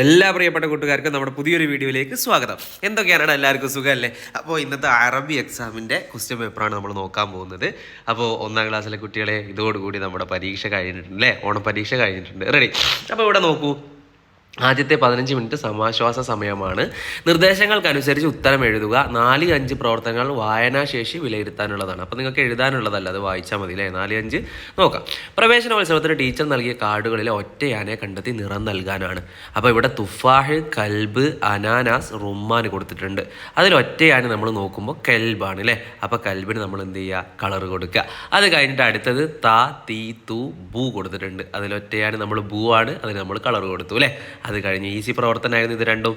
എല്ലാ പ്രിയപ്പെട്ട കൂട്ടുകാർക്കും നമ്മുടെ പുതിയൊരു വീഡിയോയിലേക്ക് സ്വാഗതം. എന്തൊക്കെയാണ് എല്ലാവർക്കും സുഖമല്ലേ? അപ്പോൾ ഇന്നത്തെ അറബി എക്സാമിന്റെ ക്വസ്റ്റ്യൻ പേപ്പറാണ് നമ്മൾ നോക്കാൻ പോകുന്നത്. അപ്പോൾ ഒന്നാം ക്ലാസ്സിലെ കുട്ടികളെ ഇതോടുകൂടി നമ്മുടെ പരീക്ഷ കഴിഞ്ഞിട്ടുണ്ട് അല്ലേ? ഓണം പരീക്ഷ കഴിഞ്ഞിട്ടുണ്ട്. റെഡി അപ്പോൾ ഇവിടെ നോക്കൂ. ആദ്യത്തെ പതിനഞ്ച് മിനിറ്റ് സമാശ്വാസ സമയമാണ്. നിർദ്ദേശങ്ങൾക്കനുസരിച്ച് ഉത്തരം എഴുതുക. നാല് അഞ്ച് പ്രവർത്തനങ്ങൾ വായനാശേഷി വിലയിരുത്താനുള്ളതാണ്. അപ്പോൾ നിങ്ങൾക്ക് എഴുതാനുള്ളതല്ല അത് വായിച്ചാൽ മതി അല്ലേ? നാല് അഞ്ച് നോക്കാം. പ്രവേശനോത്സവത്തിന് ടീച്ചർ നൽകിയ കാർഡുകളിലെ ഒറ്റയാനെ കണ്ടെത്തി നിറം നൽകാനാണ്. അപ്പോൾ ഇവിടെ തുഫാഹ് കൽബ് അനാനാസ് റുമ്മാൻ കൊടുത്തിട്ടുണ്ട്. അതിൽ ഒറ്റയാനെ നമ്മൾ നോക്കുമ്പോൾ കൽബാണ് അല്ലേ? അപ്പോൾ കൽബിന് നമ്മൾ എന്ത് ചെയ്യുക? കളർ കൊടുക്കുക. അത് കഴിഞ്ഞിട്ട് അടുത്തത് താ തീ തു ബൂ കൊടുത്തിട്ടുണ്ട്. ഒറ്റയാനെ നമ്മൾ ബൂ ആണ് അതിന് നമ്മൾ കളർ കൊടുത്തു അല്ലേ? അത് കഴിഞ്ഞ് ഈസി പ്രവർത്തനമായിരുന്നു ഇത് രണ്ടും.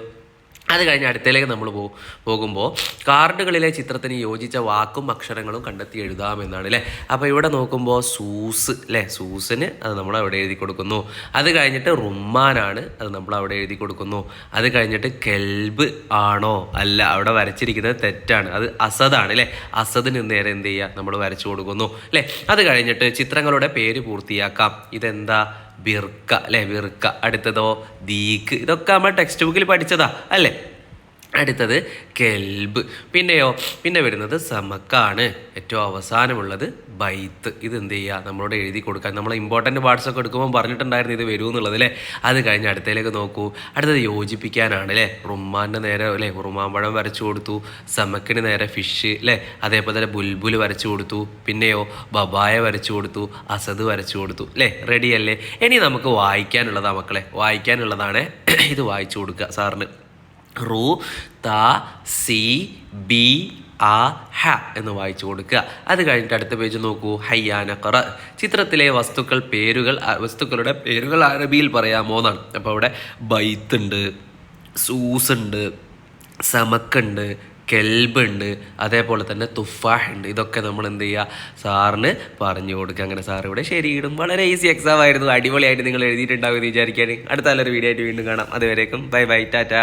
അത് കഴിഞ്ഞ് അടുത്തേക്ക് നമ്മൾ പോ പോകുമ്പോൾ കാർഡുകളിലെ ചിത്രത്തിന് യോജിച്ച വാക്കും അക്ഷരങ്ങളും കണ്ടെത്തി എഴുതാമെന്നാണ് അല്ലേ അപ്പോൾ ഇവിടെ നോക്കുമ്പോൾ സൂസ് അല്ലേ സൂസിന് അത് നമ്മൾ അവിടെ എഴുതി കൊടുക്കുന്നു. അത് കഴിഞ്ഞിട്ട് റുമ്മാനാണ് അത് നമ്മൾ അവിടെ എഴുതി കൊടുക്കുന്നു. അത് കഴിഞ്ഞിട്ട് കെൽബ് ആണോ? അല്ല അവിടെ വരച്ചിരിക്കുന്നത് തെറ്റാണ്. അത് അസദാണ് അല്ലേ അസദിന് നേരെ എന്ത് ചെയ്യുക? നമ്മൾ വരച്ചു കൊടുക്കുന്നു അല്ലേ അത് കഴിഞ്ഞിട്ട് ചിത്രങ്ങളുടെ പേര് പൂർത്തിയാക്കാം. ഇതെന്താ? ബിർക്ക അല്ലേ? ബിർക്ക അടുത്തതോ ദീക്ക് ഇതൊക്കെ നമ്മൾ ടെക്സ്റ്റ് ബുക്കിൽ പഠിച്ചതാ അല്ലേ? അടുത്തത് കെൽബ്. പിന്നെയോ പിന്നെ വരുന്നത് സമക്കാണ്. ഏറ്റവും അവസാനമുള്ളത് ബൈത്ത്. ഇത് എന്ത് ചെയ്യുക നമ്മളോട് എഴുതി കൊടുക്കാൻ. നമ്മൾ ഇമ്പോർട്ടന്റ് പാർട്സ് ഒക്കെ എടുക്കുമ്പോൾ പറഞ്ഞിട്ടുണ്ടായിരുന്നു ഇത് വരൂ എന്നുള്ളത് അല്ലേ? അത് കഴിഞ്ഞ് അടുത്തേക്ക് നോക്കൂ. അടുത്തത് യോജിപ്പിക്കാനാണ് അല്ലേ? റുമ്മാന്റെ നേരെ അല്ലേ? റുമാമ്പഴം വരച്ചു കൊടുത്തു. സമക്കിന് നേരെ ഫിഷ് അല്ലേ? അതേപോലെ തന്നെ ബുൽബുൽ വരച്ചു കൊടുത്തു. പിന്നെയോ ബബായ വരച്ചു കൊടുത്തു. അസദ് വരച്ചു കൊടുത്തു അല്ലേ? റെഡി അല്ലേ? ഇനി നമുക്ക് വായിക്കാനുള്ളതാ മക്കളെ. വായിക്കാനുള്ളതാണ് ഇത് വായിച്ചു കൊടുക്കുക സാറിന്. റു ത സി ബി ആ ഹ എന്ന് വായിച്ചു കൊടുക്കുക. അത് കഴിഞ്ഞിട്ട് അടുത്ത പേജ് നോക്കൂ. ഹയ്യാന ഖറ ചിത്രത്തിലെ വസ്തുക്കൾ പേരുകൾ വസ്തുക്കളുടെ പേരുകൾ അറബിയിൽ പറയാമോ എന്നാണ്. അപ്പോൾ അവിടെ ബൈത്ത് ഉണ്ട് സൂസ് ഉണ്ട് സമക്കുണ്ട് കെൽബ് ഉണ്ട് അതേപോലെ തന്നെ തുഫാഹ് ഉണ്ട്. ഇതൊക്കെ നമ്മൾ എന്ത് ചെയ്യുക? സാറിന് പറഞ്ഞു കൊടുക്കുക. അങ്ങനെ സാർ ഇവിടെ ശരിയിടും. വളരെ ഈസി എക്സാം ആയിരുന്നു. അടിപൊളിയായിട്ട് നിങ്ങൾ എഴുതിയിട്ടുണ്ടാവുമെന്ന് വിചാരിക്കാൻ അടുത്ത നല്ലൊരു വീഡിയോ ആയിട്ട് വീണ്ടും കാണാം. അതുവരേക്കും ബൈ ബൈ ടാറ്റ.